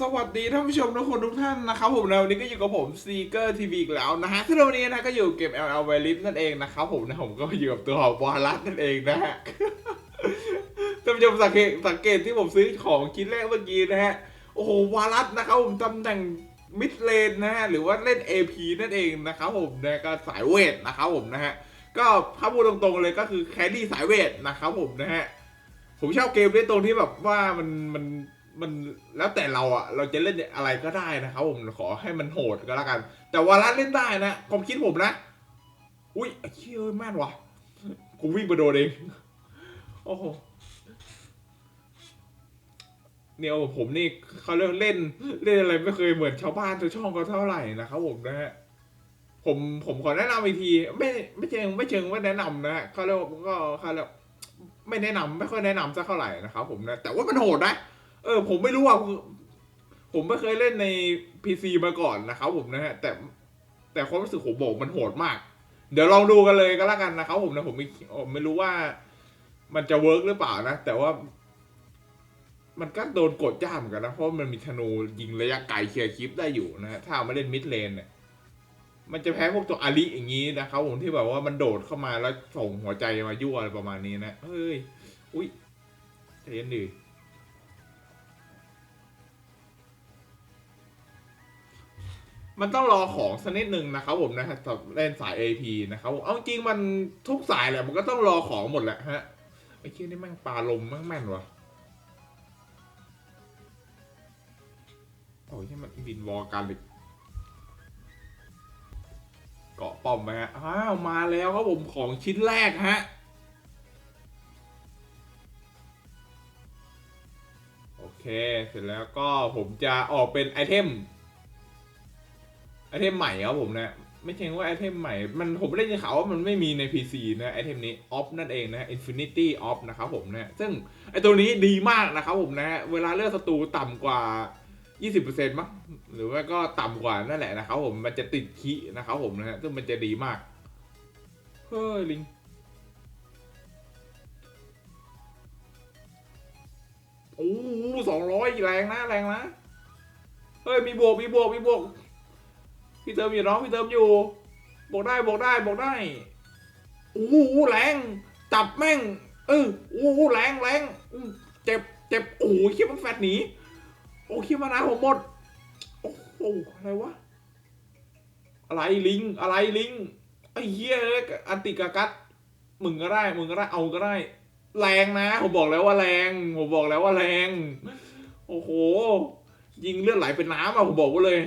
สวัสดีท่านผู้ชมทุกคนทุกท่านนะครับผมนะวันนี้ก็อยู่กับผมซีเกอร์ทีวีอีกแล้วนะฮะซึ่งวันนี้นะก็อยู่เกม LL v a l i s นั่นเองนะครับผมนะผมก็อยู่กับตัวของวารัสนั่นเองนะฮะท่านผู้ชมสังเกตสังเกตที่ผมซื้อของชิ้นแรกเมื่อกี้นะฮะโอ้โหวารัสนะครับผมตำแหน่งมิดเลนนะฮะหรือว่าเล่น AP นั่นเองนะครับผมนะก็สายเวทนะครับผมนะฮะก็ถ้าพูดตรงๆเลยก็คือแครี่สายเวทนะครับผมนะฮะผมชอบเกมเล่นตรงที่แบบว่ามันมัน มันแล้วแต่เราอะเราจะเล่นอะไรก็ได้นะครับผมขอให้มันโหดก็แล้วกัน แต่วาระเล่นได้นะความคิดผมนะอุ้ยเชี่ยแม่นวะกูวิ่งไปโดนเองโอ้โหเนี่ยผมนี่เขาเรียกเล่นเล่นอะไรไม่เคยเหมือนชาวบ้านชาวช่องก็เท่าไหร่นะครับผมนะฮะผมผมขอแนะนำอีกที ไม่ไม่เชิงไม่เชิงว่าแนะนำนะฮะเขาเรียกว่าก็เขาเรียกไม่แนะนำไม่ค่อยแนะนำสักเท่าไหร่นะครับผมนะแต่ว่ามันโหดนะ เออ ผมไม่รู้ว่าผมไม่เคยเล่นใน PC มาก่อนนะครับผมนะฮะ แต่แต่ความรู้สึกผมบอกมันโหดมาก เดี๋ยวลองดูกันเลยก็แล้วกันนะครับผมนะผมไม่ผมไม่รู้ว่ามันจะเวิร์กหรือเปล่านะ แต่ว่า มันก็โดนกดย่ามอนกันนะ เพราะมันมีธนูยิงระยะไกลเคลียร์คลิปได้อยู่นะฮะถ้าเอามาเล่นมิดเลนเนี่ยมันจะแพ้พวกตัวอาริอย่างนี้นะครับผมที่แบบว่ามันโดดเข้ามาแล้วส่งหัวใจมายั่วอะไรประมาณนี้นะเฮ้ย อุ้ยใจเย็นดิ มันต้องรอของสักนิดหนึ่งนะครับผมนะสำหรับเล่นสาย AP นะครับผมเอาจริงมันทุกสายแหละมันก็ต้องรอของหมดแหละฮะไอ้เชี่ยนี่แม่งปลาลมแม่งแม่นวะโอ้ยที่มันบินวอกันเลยเกาะป้อมไปฮะอ้าวมาแล้วครับผมของชิ้นแรกฮะโอเค เสร็จแล้วก็ผมจะออกเป็นไอเทม ไอเทมใหม่ครับผมนะ ไม่ใช่ว่าไอเทมใหม่ มันผมได้ยินข่าวว่ามันไม่มีใน PC นะไอเทมนี้ off นั่นเองนะ infinity off นะครับผมนะ ซึ่งไอตัวนี้ดีมากนะครับผมนะ เวลาเลือกศัตรูต่ำกว่า 20%มั้งหรือว่าก็ต่ำกว่านั่นแหละนะครับผมมันจะติดคีนะครับผมนะฮะซึ่งมันจะดีมาก เฮ้ยลิงโอ้สองร้อยแรงนะแรงนะ เฮ้ยมีบวกมีบวกมีบวก พี่เติมอยู่น้องพี่เติมอยู่บวกได้บวกได้บวกได้โอ้โหแรงจับแม่งเออโอ้โหแรงแรงเจ็บเจ็บโอ้โหเขี้ยมันแฟดหนีโอ้คิดมานะผมหมดโอ้โหอะไรวะอะไรลิงอะไรลิงไอ้เหี้ยเอ้ยอันติกากัดมึงก็ได้มึงก็ได้เอาก็ได้ แรงนะผมบอกแล้วว่าแรงผมบอกแล้วว่าแรง โอ้โห ยิงเลือดไหลเป็นน้ำอะผมบอกไว้เลย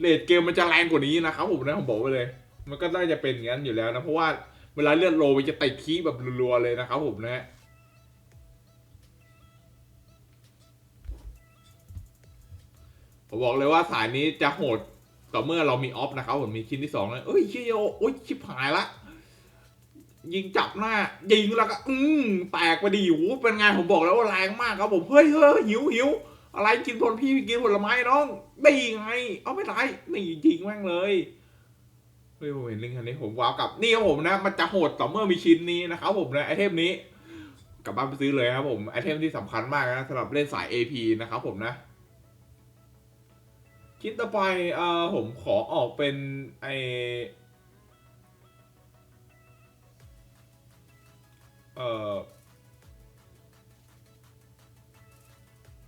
เลดเกมมันจะแรงกว่านี้นะครับผมนะผมบอกไว้เลย มันก็น่าจะเป็นอย่างนั้นอยู่แล้วนะ เพราะว่าเวลาเลือดโลมันจะติดคีแบบรัวๆเลยนะครับผมนะผมบอกเลยว่าสายนี้จะโหดต่อเมื่อเรามีออฟนะครับผมมีชิ้นที่สองเลยเอ้ยเชี่ยโอ้ยชิบหายละยิงจับหน้า ยิงแล้วก็ อืมแตกไปดีโอ้เป็นไงผมบอกแล้วว่าแรงมากครับผมเฮ้ยเฮ้ยหิวหิว อะไรกินผลพี่กินผลไม้น้องได้ยังไง เอาไม่ได้นี่ยิงแม่งเลยเฮ้ยผมเห็นลิงก์อันนี้ผมว้าวกับนี่ครับผมนะ มันจะโหดต่อเมื่อมีชิ้นนี้นะครับผมนะไอเทมนี้กลับบ้านไปซื้อเลยครับผมไอเทมที่สำคัญมากนะสำหรับเล่นสาย AP นะครับผมนะ ชิ้นต่อไปเอ่อผมขอออกเป็นไอเอ่อ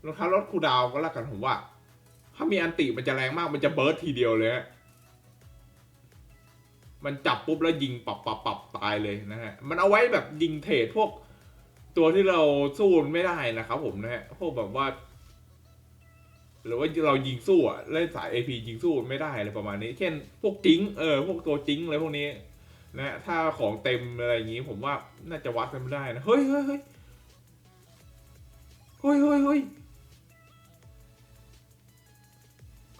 รองเท้ารถคูดาวก็แล้วกันผมว่า ถ้ามีอันติมันจะแรงมากมันจะเบิร์ดทีเดียวเลยมันจับปุ๊บแล้วยิงปับปับปับตายเลยนะฮะ มันเอาไว้แบบยิงเทรดพวกตัวที่เราสู้ไม่ได้นะครับผมนะฮะ พวกแบบว่า หรือว่าเรายิงสู้อะเล่นสาย AP ยิงสู้ไม่ได้อะไรประมาณนี้ เช่น พวกจิงเออพวกตัวจิงอะไรพวกนี้นะถ้าของเต็มอะไรอย่างนี้ ผมว่าน่าจะวัดกันไม่ได้นะ เฮ้ยเฮ้ยเฮ้ยเฮ้ยเฮ้ย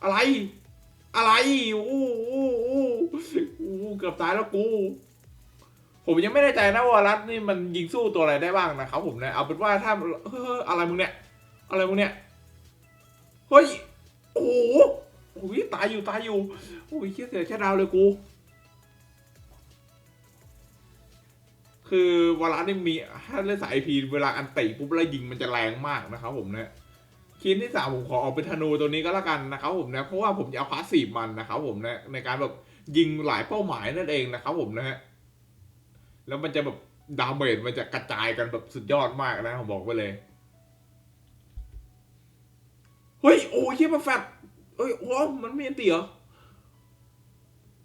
อะไร อะไรอู้อู้อู้อู้เกือบตายแล้วกู ผมยังไม่แน่ใจนะว่ารัฐนี่มันยิงสู้ตัวอะไรได้บ้างนะครับผมนะเอาเป็นว่าถ้าเฮ้ยอะไรมึงเนี่ย อะไรมึงเนี่ย เฮ้ย โอ้โหโอ้ยตายอยู่ตายอยู่โอ้ยเชี่ยเสียแค่ดาวเลยกู คือเวลานี่มีถ้าเล่นสายพีเวลาอันติปุ๊บแล้วยิงมันจะแรงมากนะครับผมเนี่ย ชิ้นที่สามผมขอออกเป็นธนูตัวนี้ก็แล้วกันนะครับผมนะเพราะว่าผมจะเอาพาสซีฟมันนะครับผมนะในการแบบยิงหลายเป้าหมายนั่นเองนะครับผมนะฮะแล้วมันจะแบบดาเมจมันจะกระจายกันแบบสุดยอดมากนะผมบอกไว้เลยเฮ้ยโอ้ยเฮียมันแฟดเฮ้ยโอ้มันไม่เห็นเตี๋ย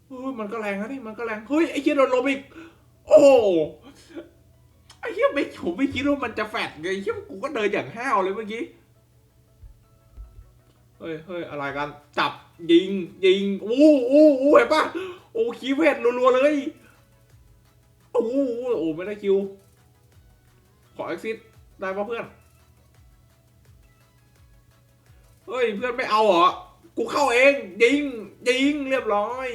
เฮ้ยมันก็แรงนะนี่มันก็แรงเฮ้ยไอ้เฮียโดนลมอีกโอ้ไอ้เฮียไม่ผมไม่คิดว่ามันจะแฟดไงเฮียกูก็เดินอย่างห้าวเลยเมื่อกี้ ฮ้ยเฮ้ยอะไรกัน จับยิงยิงอู้อู้อู้เห็นปะโอ้คีย์เวทรัวๆเลยโอ้โหโอ้ไม่ได้คิว ขอ exit ได้ปะเพื่อน เฮ้ยเพื่อนไม่เอาเหรอ กูเข้าเองยิงยิงเรียบร้อย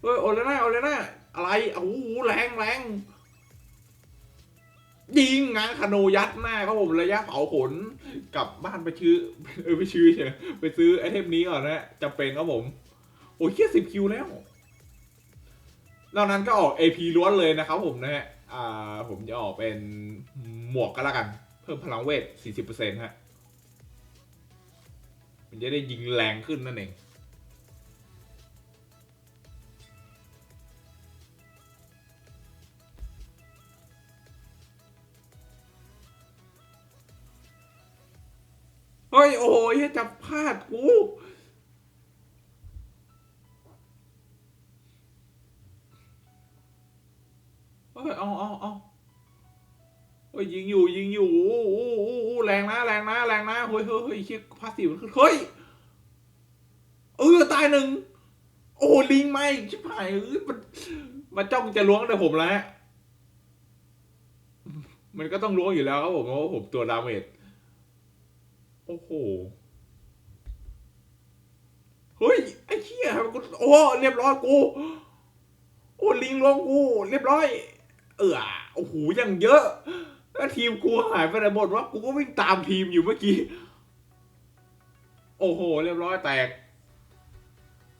เฮ้ยโอเลน่าโอเลน่าอะไรโอ้โหแรงแรงยิงงางคาโนยัดหน้าครับผมระยะเผาขน กลับบ้านไปชื่อเออไปชื่อเฉยไปซื้อไอเทมนี้ก่อนนะจำเป็นครับผม โอ้ยแค่สิบคิวแล้วนอกนั้นก็ออก AP ล้วนเลยนะครับผมนะฮะอ่าผมจะออกเป็นหมวกก็แล้วกัน เพิ่มพลังเวท40%ฮะมันจะได้ยิงแรงขึ้นนั่นเอง ยโอ้ยจะพลาดกูเฮ้ยเอาเอาเอาเฮ้ยยิงอยู่ยิงอยู่โอ้โหโอ้โหโอ้โหแรงนะแรงนะแรงนะเฮ้ยเฮ้ยเฮ้ยเชี่ยพาสซีฟมันขึ้นเฮ้ยเออตายหนึ่งโอ้ลิงไม่ชิบหายเอ้ยมันมันจ้องจะล้วงแต่ผมแล้วฮะมันก็ต้องล้วงอยู่แล้วครับผมเพราะผมตัวดาเมจ โอ้โหเฮ้ยไอ้เหี้ยกูโอ้เรียบร้อยกูโอ้ลิงลงกู เรียบร้อย เออโอ้โหยังเยอะแล้วทีมกูหายไปไหนหมดวะกูก็วิ่งตามทีมอยู่เมื่อกี้ โอ้โห เรียบร้อยแตก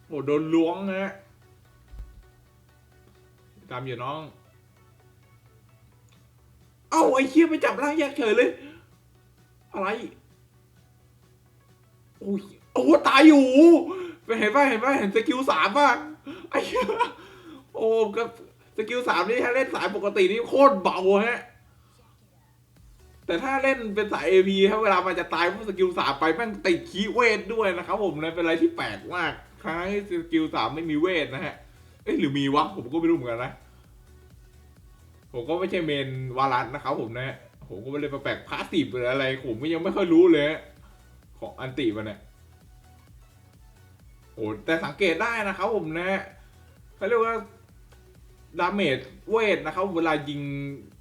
โอ้โดนล้วงฮะตามอยู่น้อง เอ้าไอ้เคียไปจับร่างแยกเฉยเลย อะไร อ้ยโอ้โหตายอยู่ไปเห็นป่ะเห็นป่ะเห็นสกิลสามป่ะไอ้เหี้ยโอ้ก็สกิลสามนี่ถ้าเล่นสายปกตินี่โคตรเบาฮะ แต่ถ้าเล่นเป็นสายเอพีถ้าเวลามันจะตายเพราะสกิลสามไปแม่งติดคีเวทด้วยนะครับผมนะเป็นอะไรที่แปลกมากครั้งที่สกิลสามไม่มีเวทนะฮะ เอ้ยหรือมีวะผมก็ไม่รู้เหมือนกันนะ ผมก็ไม่ใช่เมนวารัสนะครับผมนะ ผมก็ไม่เลยแปลกพาสซีฟหรืออะไรผมก็ยังไม่ค่อยรู้เลยฮะ ของอันติมันเนี่ยโอ้แต่สังเกตได้นะครับผมนะเขาเรียกว่าดาเมจเวทนะครับ เวลายิง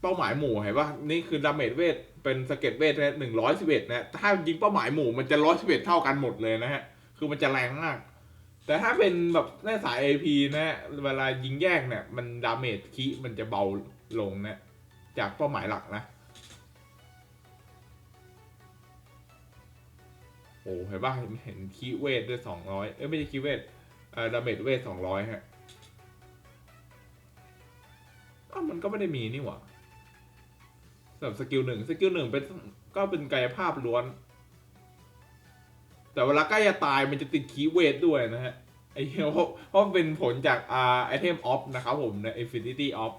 เป้าหมายหมู่เห็นปะนี่คือดาเมจเวทเป็นสเก็ตเวทหนึ่งร้อยสิบเอ็ดนะถ้ายิงเป้าหมายหมู่มันจะร้อยสิบเอ็ดเท่ากันหมดเลยนะฮะ คือมันจะแรงมาก แต่ถ้าเป็นแบบในสาย AP นะเวลายิงแยกเนี่ยมันดาเมจคีมันจะเบาลงนะ จากเป้าหมายหลักนะ โอ้เห็นป่ะเห็นคีเวทด้วยสองร้อยเอ้ยไม่ใช่คีเวทเอ่อดาเมจเวทสองร้อยฮะอ้าวมันก็ไม่ได้มีนี่หว่าสำหรับสกิลหนึ่งสกิลหนึ่งเป็นก็เป็นกายภาพล้วน แต่เวลาใกล้จะตายมันจะติดคีเวทด้วยนะฮะไอ้เหี้ยเพราะเพราะเป็นผลจากอ่าไอเทมออฟนะครับผมใน Infinity of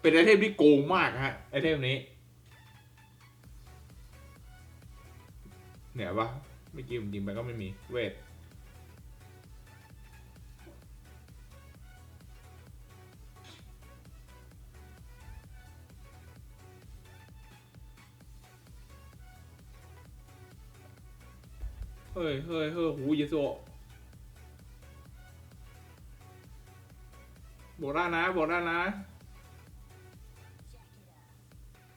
เป็นไอเทมที่โกงมากฮะไอเทมนี้เนี่ยปะ ไม่อกี้ผมยิงไปก็ไม่มี เวทเฮ้ยเฮ้ยเฮ้ยหูเยโซบอกได้นะบอกได้นะ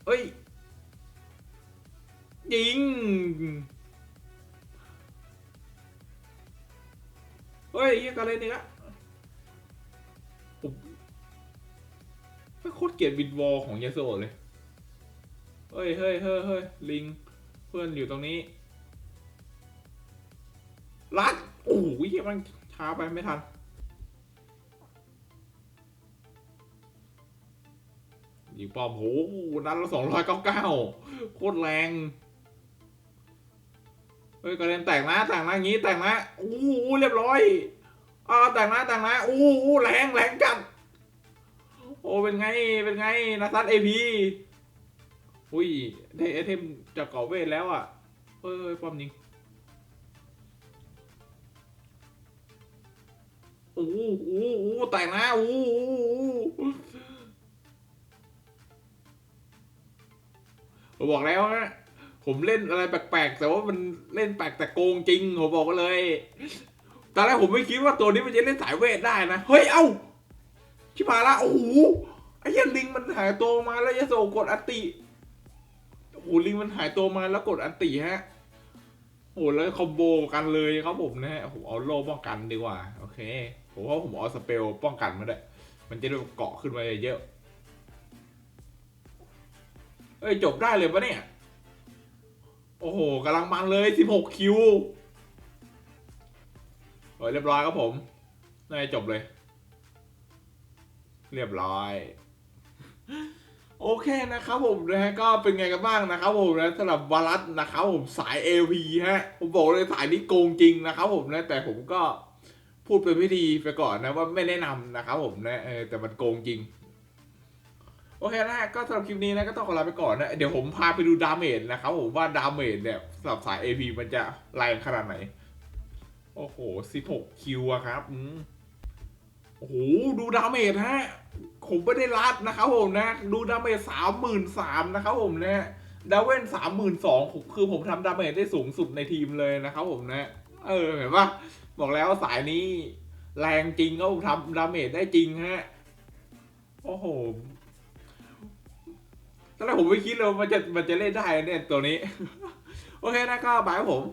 เฮ้ย ยิง ฮ้ยยี่กันเลยเนี่ยผมไม่โคตรเกลียดบินวอลของเยโซเลย เฮ้ยเฮ้ยเฮ้ยเฮ้ยลิง เพื่อนอยู่ตรงนี้ลัดโอ้ยมันช้าไปไม่ทันยิงป้อมโหนัดละสองร้อยเก้าเก้าโคตรแรง เฮ้ยกระเด็นแตกนะแตกนะงี้แตกนะอู้หูเรียบร้อยอ่าแตกนะแตกนะอู้หูแรงแรงจัดโอ้เป็นไงเป็นไงนาซัตเอพีอุ้ยได้ไอเทมจากเกาะเวทแล้วอะเฮ้ยป้อมยิงอู้หูอู้แตกนะอู้อู้หูผมบอกแล้วนะ ผมเล่นอะไรแปลกๆ แต่ว่ามันเล่นแปลกแต่โกงจริงผมบอกกันเลย ตอนแรกผมไม่คิดว่าตัวนี้มันจะเล่นสายเวทได้นะ เฮ้ย เอ้า ชิบาละ โอ้โห ไอ้ยันลิงมันหายตัวมาแล้วยะโสกดอันติ โอ้โหลิงมันหายตัวมาแล้วกดอันติฮะ โอ้โหแล้วคอมโบกันเลยครับผมนะฮะผมเอาโล่ป้องกันดีกว่า โอเค ผมว่าผมเอาสเปลป้องกันมาได้วยมันจะได้เกาะขึ้นมาเยอะ เอ้ยจบได้เลยปะเนี่ย โอ้โหกำลังมันเลย 16 คิวเฮ้ยเรียบร้อยครับผมน่าจะจบเลย เรียบร้อย โอเคนะครับผมนะฮะก็เป็นไงกันบ้างนะครับผมนะสำหรับวารัสนะครับผมสาย AV ฮะ ผมบอกเลยสายนี้โกงจริงนะครับผมนะแต่ผมก็พูดเป็นพิธีไปก่อนนะว่าไม่แนะนำนะครับผมนะเออแต่มันโกงจริง โอเคนะก็สำหรับคลิปนี้นะก็ต้องขอลาไปก่อนนะ เดี๋ยวผมพาไปดูดาเมจนะครับผมว่าดาเมจเนี่ยสำหรับสาย AP มันจะแรงขนาดไหน โอ้โห 16 คิวอะครับอืมโอ้โห ดูดาเมจฮะ ผมไม่ได้รัดนะครับผมนะ ดูดาเมจสามหมื่นสามนะครับผมนะดาเว่นสามหมื่นสองคือผมทำดาเมจได้สูงสุดในทีมเลยนะครับผมนะ เออ เห็นปะบอกแล้วสายนี้ แรงจริงก็ผมทำดาเมจได้จริงฮะ โอ้โห ตอนแรกผมไม่คิดเลยว่ามันจะมันจะเล่นได้เนี่ยตัวนี้ โอเคนะก็บายผม